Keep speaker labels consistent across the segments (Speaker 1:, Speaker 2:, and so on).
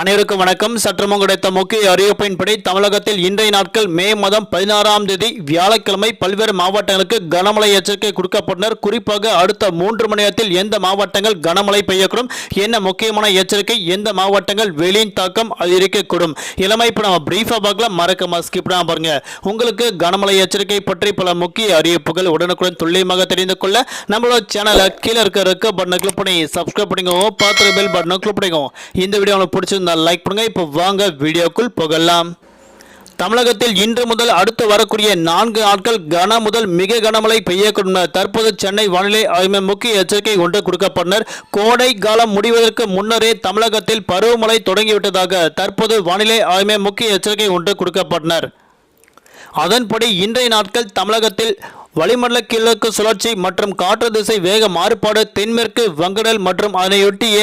Speaker 1: அனைவருக்கும் வணக்கம். சற்றுமும் கிடைத்த முக்கிய அறிவிப்பின்படி தமிழகத்தில் இன்றைய நாட்கள் மே மாதம் பதினாறாம் தேதி வியாழக்கிழமை பல்வேறு மாவட்டங்களுக்கு கனமழை எச்சரிக்கை கொடுக்கப்பட்டனர். குறிப்பாக அடுத்த மூன்று மணி நேரத்தில் எந்த மாவட்டங்கள் கனமழை பெய்யக்கூடும்? என்ன முக்கியமான எச்சரிக்கை? எந்த மாவட்டங்கள் வெளியின் தாக்கம் அதிகரிக்கக்கூடும்? இளமை இப்போ நம்ம பிரீஃபாக பார்க்கலாம். மறக்காம ஸ்கிப் பண்ணாம பாருங்க. உங்களுக்கு கனமழை எச்சரிக்கை பற்றி பல முக்கிய அறிவிப்புகள் உடனுக்குடன் துல்லியமாக தெரிந்து கொள்ள நம்மளோட சேனலை கீழே இருக்க இருக்க பட்டனை கிளிக் பண்ணி சப்ஸ்கிரைப் பண்ணிக்கோங்க. பார்த்து பெல் பட்டனை கிளிக் பண்ணிக்கோங்க. இந்த வீடியோ உங்களுக்கு பிடிச்சிருந்தா லைக் பண்ணுங்கள் இப்போ வாங்க வீடியோக்குள் போகலாம். தமிழகத்தில் இன்று முதல் அடுத்து வரக்கூடிய நான்கு நாட்கள் கன முதல் மிக கனமழை பெய்யக்கூடும் தற்போது சென்னை வானிலை ஆய்வு முக்கிய எச்சரிக்கை ஒன்று கொடுக்கப்பட்டனர். கோடை காலம் முடிவதற்கு முன்னரே தமிழகத்தில் பருவமழை தொடங்கிவிட்டதாக தற்போது வானிலை ஆய்வு முக்கிய எச்சரிக்கை ஒன்று கொடுக்கப்பட்டனர். அதன்படி இன்றைய நாட்கள் தமிழகத்தில் வளிமண்டல கிழக்கு சுழற்சி மற்றும் காற்று திசை வேக மாறுபாடு தென்மேற்கு வங்கடல் மற்றும் அதனையொட்டிய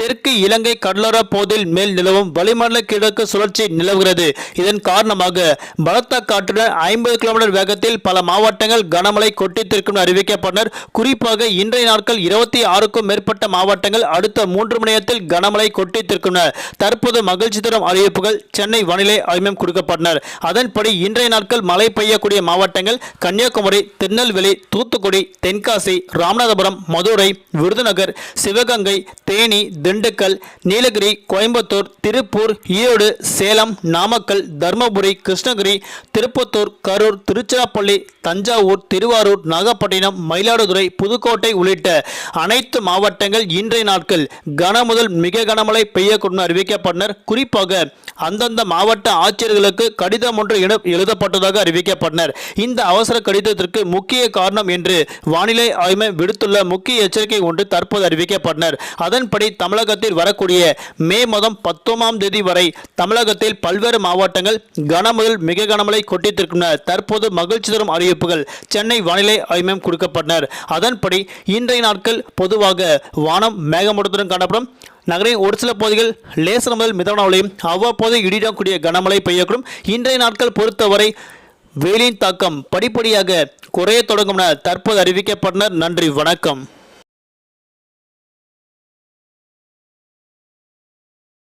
Speaker 1: தெற்கு இலங்கை கடலோர போதில் மேல் நிலவும் வளிமண்டல கிழக்கு சுழற்சி நிலவுகிறது. இதன் காரணமாக பலத்த காற்றுடன் ஐம்பது கிலோமீட்டர் வேகத்தில் பல மாவட்டங்கள் கனமழை கொட்டித்திருக்கும் அறிவிக்கப்பட்டனர். குறிப்பாக இன்றைய நாட்கள் இருபத்தி ஆறுக்கும் மேற்பட்ட மாவட்டங்கள் அடுத்த மூன்று மணி நேரத்தில் கனமழை கொட்டித்திருக்கின்றன தற்போது மகிழ்ச்சி தரும் அறிவிப்புகள் சென்னை வானிலை ஆய்வம் கொடுக்கப்பட்டனர். அதன்படி இன்றைய நாட்கள் மழை பெய்யக்கூடிய மாவட்டங்கள் கன்னியாகுமரி திருநெல்வேலி தூத்துக்குடி தென்காசி ராமநாதபுரம் மதுரை விருதுநகர் சிவகங்கை தேனி திண்டுக்கல் நீலகிரி கோயம்புத்தூர் திருப்பூர் ஈரோடு சேலம் நாமக்கல் தருமபுரி கிருஷ்ணகிரி திருப்பத்தூர் கரூர் திருச்சிராப்பள்ளி தஞ்சாவூர் திருவாரூர் நாகப்பட்டினம் மயிலாடுதுறை புதுக்கோட்டை உள்ளிட்ட அனைத்து மாவட்டங்கள் இன்றைய நாட்கள் கனமுதல் மிக கனமழை பெய்யக்கூடும் அறிவிக்கப்பட்டனர். குறிப்பாக அந்தந்த மாவட்ட ஆட்சியர்களுக்கு கடிதம் ஒன்று எழுதப்பட்டதாக அறிவிக்கப்பட்டனர். இந்த அவசர கடிதத்திற்கு முக்கிய காரணம் என்று வானிலை ஆய்வு விடுத்துள்ள முக்கிய எச்சரிக்கை ஒன்று தற்போது அறிவிக்கப்பட்டனர். அதன்படி தமிழகத்தில் வரக்கூடிய மே மாதம் பத்தொன்பதாம் தேதி வரை தமிழகத்தில் பல்வேறு மாவட்டங்கள் கனமுதல் மிக கனமழை கொட்டித்திருக்கின்றன. தற்போது மகிழ்ச்சி தரும் அறிவிப்புகள் சென்னை வானிலை ஆய்வு மையம் கொடுக்கப்பட்டனர். அதன்படி இன்றைய நாட்கள் பொதுவாக வானம் மேகமூட்டத்துடன் காணப்படும். நகரின் ஒரு சில பகுதிகள் லேசர் முதல் மிதமான மழையும் அவ்வப்போது இடிடக்கூடிய கனமழை பெய்யக்கூடும். இன்றைய நாட்கள் பொறுத்தவரை வெயிலின் தாக்கம் படிப்படியாக குறைய தொடங்கும் என தற்போது அறிவிக்கப்பட்டனர். நன்றி வணக்கம்.